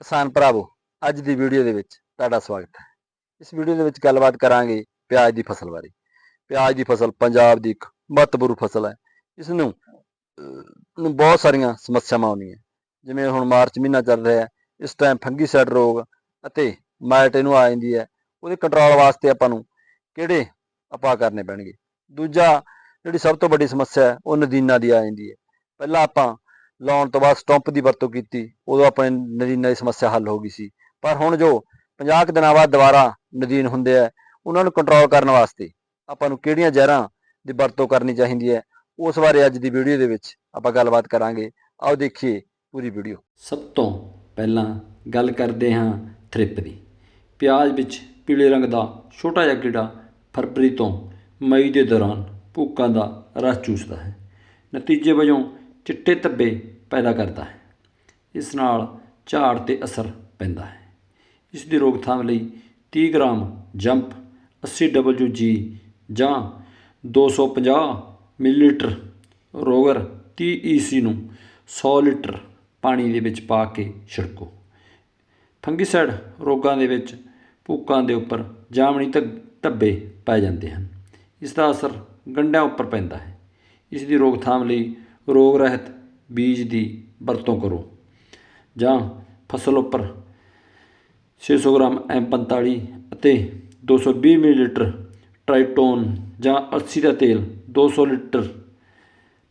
ਕਿਸਾਨ ਭਰਾਵੋ, ਅੱਜ ਦੀ ਵੀਡੀਓ ਦੇ ਵਿੱਚ ਤੁਹਾਡਾ ਸਵਾਗਤ ਹੈ। ਇਸ ਵੀਡੀਓ ਦੇ ਵਿੱਚ ਗੱਲਬਾਤ ਕਰਾਂਗੇ ਪਿਆਜ਼ ਦੀ ਫਸਲ ਬਾਰੇ। ਪਿਆਜ਼ ਦੀ ਫਸਲ ਪੰਜਾਬ ਦੀ ਇੱਕ ਮਹੱਤਵਪੂਰਨ ਫਸਲ ਹੈ। ਇਸ ਨੂੰ ਨੂੰ ਬਹੁਤ ਸਾਰੀਆਂ ਸਮੱਸਿਆਵਾਂ ਆਉਂਦੀਆਂ। ਜਿਵੇਂ ਹੁਣ ਮਾਰਚ ਮਹੀਨਾ ਚੱਲ ਰਿਹਾ ਹੈ, ਇਸ ਟਾਈਮ ਫੰਗੀਸਾਈਡ ਰੋਗ ਅਤੇ ਮਾਈਟ ਇਹਨੂੰ ਆ ਜਾਂਦੀ ਹੈ। ਉਹਦੇ ਕੰਟਰੋਲ ਵਾਸਤੇ ਆਪਾਂ ਨੂੰ ਕਿਹੜੇ ਉਪਾਅ ਕਰਨੇ ਪੈਣਗੇ? ਦੂਜਾ, ਜਿਹੜੀ ਸਭ ਤੋਂ ਵੱਡੀ ਸਮੱਸਿਆ ਹੈ, ਉਹ ਨਦੀਨਾਂ ਦੀ ਆ ਜਾਂਦੀ ਹੈ। ਪਹਿਲਾਂ ਆਪਾਂ ਲਾਉਣ ਤੋਂ ਬਾਅਦ ਸਟੰਪ ਦੀ ਵਰਤੋਂ ਕੀਤੀ, ਉਦੋਂ ਆਪਣੇ ਨਦੀਨਾਂ ਦੀ ਸਮੱਸਿਆ ਹੱਲ ਹੋ ਗਈ ਸੀ। ਪਰ ਹੁਣ ਜੋ 50 ਕੁ ਦਿਨਾਂ ਬਾਅਦ ਦੁਬਾਰਾ ਨਦੀਨ ਹੁੰਦੇ ਆ, ਉਹਨਾਂ ਨੂੰ ਕੰਟਰੋਲ ਕਰਨ ਵਾਸਤੇ ਆਪਾਂ ਨੂੰ ਕਿਹੜੀਆਂ ਜ਼ਹਿਰਾਂ ਦੀ ਵਰਤੋਂ ਕਰਨੀ ਚਾਹੀਦੀ ਹੈ, ਉਸ ਬਾਰੇ ਅੱਜ ਦੀ ਵੀਡੀਓ ਦੇ ਵਿੱਚ ਆਪਾਂ ਗੱਲਬਾਤ ਕਰਾਂਗੇ। ਆਓ ਦੇਖੀਏ ਪੂਰੀ ਵੀਡੀਓ। ਸਭ ਤੋਂ ਪਹਿਲਾਂ ਗੱਲ ਕਰਦੇ ਹਾਂ ਥ੍ਰਿਪ ਦੀ। ਪਿਆਜ਼ ਵਿੱਚ ਪੀਲੇ ਰੰਗ ਦਾ ਛੋਟਾ ਜਿਹਾ ਕੀੜਾ ਫਰਵਰੀ ਤੋਂ ਮਈ ਦੇ ਦੌਰਾਨ ਭੂਕਾਂ ਦਾ ਰਸ ਚੂਸਦਾ ਹੈ। ਨਤੀਜੇ ਵਜੋਂ ਚਿੱਟੇ ਧੱਬੇ ਪੈਦਾ ਕਰਦਾ ਹੈ। ਇਸ ਨਾਲ ਝਾੜ ਤੇ ਅਸਰ ਪੈਂਦਾ ਹੈ। ਇਸ ਦੀ ਰੋਕਥਾਮ ਲਈ 30 ਗ੍ਰਾਮ ਜੰਪ 80 WG ਜਾਂ 250 ਮਿਲੀਲੀਟਰ ਰੋਗਰ 30 EC ਨੂੰ 100 ਲੀਟਰ ਪਾਣੀ ਦੇ ਵਿੱਚ ਪਾ ਕੇ ਛਿੜਕੋ। ਫੰਗੀਸਾਈਡ ਰੋਗਾਂ ਦੇ ਵਿੱਚ ਭੂਕਾਂ ਦੇ ਉੱਪਰ ਜਾਮਣੀ ਧੱਬੇ ਪੈ ਜਾਂਦੇ ਹਨ। ਇਸ ਦਾ ਅਸਰ ਗੰਢਿਆਂ ਉੱਪਰ ਪੈਂਦਾ ਹੈ। ਇਸ ਦੀ ਰੋਕਥਾਮ ਲਈ ਰੋਗ ਰਹਿਤ ਬੀਜ ਦੀ ਵਰਤੋਂ ਕਰੋ। ਜਾਂ ਫਸਲ ਉੱਪਰ 600 ਗ੍ਰਾਮ M45 ਅਤੇ 220 ਮਿਲੀਲੀਟਰ ਟ੍ਰਾਈਟੋਨ ਜਾਂ ਅਲਸੀ ਦਾ ਤੇਲ 200 ਲੀਟਰ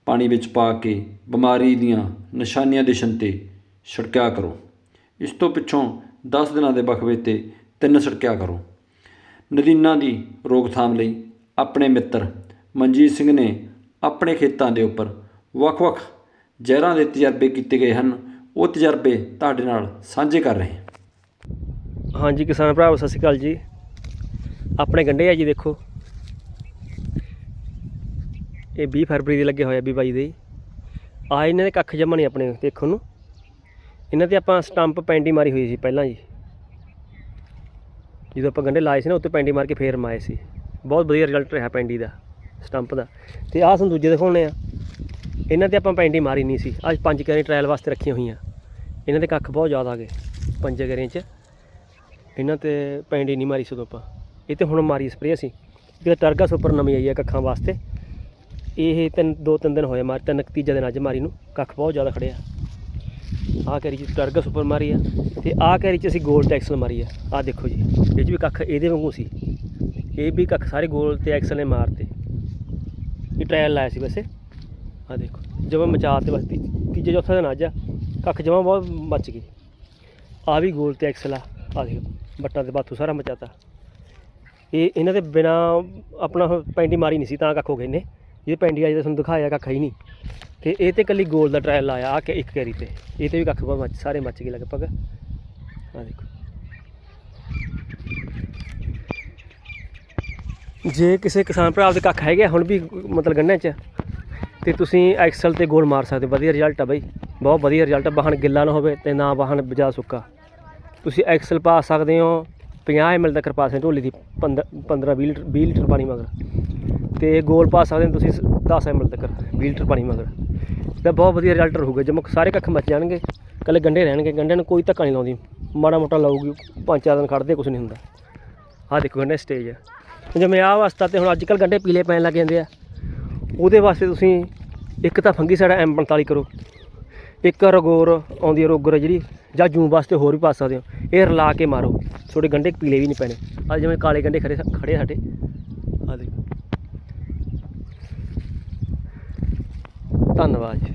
ਪਾਣੀ ਵਿੱਚ ਪਾ ਕੇ ਬਿਮਾਰੀ ਦੀਆਂ ਨਿਸ਼ਾਨੀਆਂ ਦਿਸਣ ਤੇ ਛਿੜਕਿਆ ਕਰੋ। ਇਸ ਤੋਂ ਪਿੱਛੋਂ 10 ਦਿਨਾਂ ਦੇ ਵਕਫੇ ਤੇ ਤਿੰਨ ਛਿੜਕਿਆ ਕਰੋ। ਨਦੀਨਾਂ ਦੀ ਰੋਕਥਾਮ ਲਈ ਆਪਣੇ ਮਿੱਤਰ ਮਨਜੀਤ ਸਿੰਘ ਨੇ ਆਪਣੇ ਖੇਤਾਂ ਦੇ ਉੱਪਰ ਵੱਖ-ਵੱਖ ਜ਼ਹਿਰਾਂ ਦੇ ਤਜਰਬੇ ਕੀਤੇ ਗਏ ਹਨ। ਉਹ ਤਜਰਬੇ ਤੁਹਾਡੇ ਨਾਲ ਸਾਂਝੇ ਕਰ ਰਹੇ ਹਾਂ। ਹਾਂਜੀ ਕਿਸਾਨ ਭਰਾਵੋ, ਸਤਿ ਸ਼੍ਰੀ ਅਕਾਲ ਜੀ। ਆਪਣੇ ਗੰਡੇ ਆ ਜੀ, ਦੇਖੋ। ਇਹ 20 ਫਰਵਰੀ ਦੇ ਲੱਗੇ ਹੋਇਆ ਆ ਵੀ ਬਾਈ ਦੇ। ਆ ਇਹਨਾਂ ਦੇ ਕੱਖ ਜੰਮਣੇ ਆਪਣੇ, ਦੇਖੋ ਨੂੰ। ਇਹਨਾਂ ਤੇ ਆਪਾਂ ਸਟੰਪ ਪੈਂਡੀ ਮਾਰੀ ਹੋਈ ਸੀ ਪਹਿਲਾਂ ਜੀ। ਜਦੋਂ ਆਪਾਂ ਗੰਡੇ ਲਾਏ ਸੀ ਨਾ, ਉੱਤੇ ਪੈਂਡੀ ਮਾਰ ਕੇ ਫੇਰ ਮਾਏ ਸੀ। ਬਹੁਤ ਵਧੀਆ ਰਿਜ਼ਲਟ ਰਿਹਾ ਪੈਂਡੀ ਦਾ, ਸਟੰਪ ਦਾ। ਤੇ ਆਹ ਸਾਨੂੰ ਦੂਜੇ ਦਿਖਾਉਣੇ ਆ। ਇਹਨਾਂ ਤੇ ਆਪਾਂ ਪੈਂਡੀ ਮਾਰੀ ਨਹੀਂ ਸੀ। ਅੱਜ ਪੰਜ ਕਰੀ ਟ੍ਰਾਇਲ ਵਾਸਤੇ ਰੱਖੀਆਂ ਹੋਈਆਂ। ਇਹਨਾਂ ਦੇ ਕੱਖ ਬਹੁਤ ਜ਼ਿਆਦਾ ਆ ਗਏ ਪੰਜ ਕਰੀਆਂ 'ਚ। ਇਹਨਾਂ ਤੇ ਪੈਂਡੀ ਨਹੀਂ ਮਾਰੀ ਸਦੋਂ ਆਪਾਂ। ਇਹ ਤੇ ਹੁਣ ਮਾਰੀ ਸਪਰੇਅ ਸੀ ਜਿਹੜਾ ਟਰਗਾ ਸੁਪਰ ਨਵੀਂ ਆਈ ਹੈ ਕੱਖਾਂ ਵਾਸਤੇ। ਇਹ ਤਿੰਨ, ਦੋ, ਤਿੰਨ ਦਿਨ ਹੋਏ ਮਾਰ ਤਿੰਨ ਤੀਜਾ ਦਿਨ ਅੱਜ ਮਾਰੀ ਨੂੰ। ਕੱਖ ਬਹੁਤ ਜ਼ਿਆਦਾ ਖੜਿਆ ਆਹ ਕੈਰੀ ਚ ਟਰਗਾ ਸੁਪਰ ਮਾਰੀ ਆ। ਤੇ ਆਹ ਕੈਰੀ ਚ ਅਸੀਂ ਗੋਲ ਤੇ ਐਕਸਲ ਮਾਰੀ ਆ। ਆਹ ਦੇਖੋ ਜੀ। ਇਹ 'ਚ ਵੀ ਕੱਖ ਇਹਦੇ ਵਾਂਗੂ ਸੀ। ਇਹ ਵੀ ਕੱਖ ਸਾਰੇ ਗੋਲ ਤੇ ਐਕਸਲ ਨੇ ਮਾਰਤੇ। ਇਹ ਟ੍ਰਾਇਲ ਲਾਇਆ ਸੀ ਵੈਸੇ। ਆਹ ਦੇਖੋ, ਜਮਾ ਮਚਾ ਤੇ ਬਸ ਤੀ- ਤੀਜੇ ਚੌਥਾ ਦਿਨ ਅੱਜ ਆ, ਕੱਖ ਜਮਾ ਬਹੁਤ ਮੱਚ ਗਈ। ਆ ਵੀ ਗੋਲ ਤੇ ਐਕਸਲ ਆ ਆ ਦੇਖੋ ਬੱਟਾਂ ਤੇ ਬਾਥੂ ਸਾਰਾ ਮਚਾਤਾ। ਇਹ, ਇਹਨਾਂ ਦੇ ਬਿਨਾ ਆਪਣਾ ਪੈਂਡੀ ਮਾਰੀ ਨਹੀਂ ਸੀ, ਤਾਂ ਕੱਖ ਹੋ ਗਏ ਨੇ। ਇਹ ਪੈਂਡੀ ਆ ਜਿਹੜਾ ਤੁਹਾਨੂੰ ਦਿਖਾਇਆ, ਕੱਖ ਹੀ ਨਹੀਂ। ਤੇ ਇਹ ਤੇ ਕੱਲੀ ਗੋਲ ਦਾ ਟ੍ਰਾਇਲ ਲਾਇਆ ਆ ਕਿ ਇੱਕ ਕੈਰੀ ਤੇ। ਇਹ ਤੇ ਵੀ ਕੱਖ ਬਹੁਤ ਮੱਚ, ਸਾਰੇ ਮੱਚ ਗਏ ਲਗਭਗ। ਆ ਦੇਖੋ। ਜੇ ਕਿਸੇ ਕਿਸਾਨ ਭਰਾ ਦੇ ਕੱਖ ਹੈਗੇ ਆ, ਹੁਣ ਵੀ ਮਤਲਬ ਗੰਢਿਆਂ 'ਚ ਤੇ ਤੁਸੀਂ ਐਕਸਲ ਤੇ ਗੋਲ ਮਾਰ ਸਕਦੇ ਵਧੀਆ ਰਿਜ਼ਲਟ ਆ ਬਾਈ। ਬਹੁਤ ਵਧੀਆ ਰਿਜ਼ਲਟ ਆ। ਬਾਹਣ ਗਿੱਲਾ ਨਾ ਹੋਵੇ ਤੇ ਨਾ ਬਾਹਣ ਬਜਾ ਸੁੱਕਾ। ਤੁਸੀਂ ਐਕਸਲ ਪਾ ਸਕਦੇ ਹੋ। 50 ml ਤੱਕ ਪਾ ਸਕਦੇ ਹੋ। ਢੋਲੀ ਦੀ 15 15 20 ਲੀਟਰ 20 ਲੀਟਰ ਪਾਣੀ ਮਗਰ। ਤੇ ਗੋਲ ਪਾ ਸਕਦੇ ਹੋ ਤੁਸੀਂ 10 ml ਤੱਕ 20 ਲੀਟਰ ਪਾਣੀ ਮਗਰ। ਤਾਂ ਬਹੁਤ ਵਧੀਆ ਰਿਜ਼ਲਟ ਰਹੂਗਾ। ਜਦ ਸਾਰੇ ਕੱਖ ਮੱਚ ਜਾਣਗੇ ਕੱਲੇ ਗੰਡੇ ਰਹਿਣਗੇ। ਗੰਡਿਆਂ ਨੂੰ ਕੋਈ ਧੱਕਾ ਨਹੀਂ ਲਾਉਂਦੀ। ਮਾੜਾ ਮੋਟਾ ਲਾਊਗੀ, ਪੰਜ ਚਾਰ ਦਿਨ ਖੜਦੇ ਕੁਝ ਨਹੀਂ ਹੁੰਦਾ। ਆਹ ਦੇਖੋ ਗੰਡੇ ਸਟੇਜ ਹੈ ਜਿਵੇਂ ਆਹ ਵਾਸਤਾ ਤੇ ਹੁਣ ਅੱਜ ਕੱਲ ਗੰਡੇ ਪੀਲੇ ਪੈਣ ਲੱਗ ਜਾਂਦੇ ਆ। ਉਹਦੇ ਵਾਸਤੇ ਤੁਸੀਂ ਇੱਕ ਤਾਂ ਫੰਗੀ ਸਾਡਾ M45 ਕਰੋ। ਇੱਕ ਰਗੋਰ ਆਉਂਦੀ ਹੈ ਰੋਗਰ ਜਿਹੜੀ, ਜਾਂ ਜੂੰ ਵਾਸਤੇ ਹੋਰ ਵੀ ਪਾ ਸਕਦੇ ਹੋ। ਇਹ ਰਲਾ ਕੇ ਮਾਰੋ। ਤੁਹਾਡੇ ਗੰਡੇ ਪੀਲੇ ਵੀ ਨਹੀਂ ਪੈਣੇ। ਆ ਜਿਵੇਂ ਕਾਲੇ ਗੰਡੇ ਖੜੇ ਖੜੇ ਸਾਡੇ। ਆ ਦੇਖੋ। ਧੰਨਵਾਦ ਜੀ।